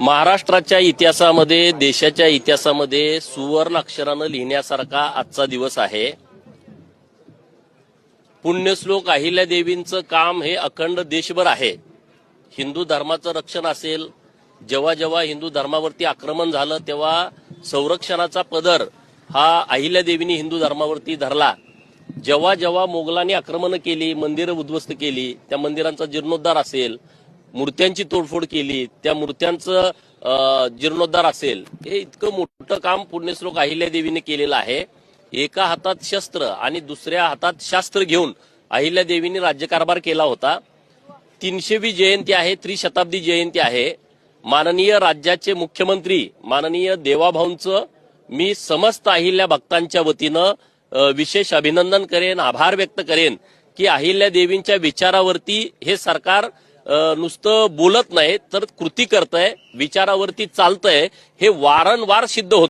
महाराष्ट्राच्या इतिहासामध्ये देशाच्या इतिहासामध्ये सुवर्ण अक्षरानं लिहिण्यासारखा आजचा दिवस आहे. पुण्यश्लोक अहिल्यादेवींचं काम हे अखंड देशभर आहे. हिंदू धर्माचं रक्षण असेल जेव्हा जेव्हा हिंदू धर्मावरती आक्रमण झालं तेव्हा संरक्षणाचा पदर हा अहिल्यादेवीने हिंदू धर्मावरती धरला. जेव्हा जेव्हा मोगलांनी आक्रमणं केली मंदिरं उद्ध्वस्त केली त्या मंदिरांचा जीर्णोद्धार असेल मूर्त्यांची तोडफोड केली त्या मूर्त्यांचं अं, जीर्णोद्धार असेल हे इतकं मोठं काम पुण्यश्लोक अहिल्यादेवीने केलेलं आहे. एका हातात शस्त्र आणि दुसऱ्या हातात शास्त्र घेऊन अहिल्यादेवीने राज्यकारभार केला होता. तीनशेवी जयंती आहे त्रिशताब्दी जयंती आहे. माननीय राज्याचे मुख्यमंत्री माननीय देवाभाऊंचं मी समस्त अहिल्या भक्तांच्या वतीनं विशेष अभिनंदन करेन आभार व्यक्त करेन की अहिल्या देवींच्या विचारावरती हे सरकार नुसतं बोलत नाही तर कृती करतंय विचारावरती चालतंय हे वारंवार सिद्ध होत.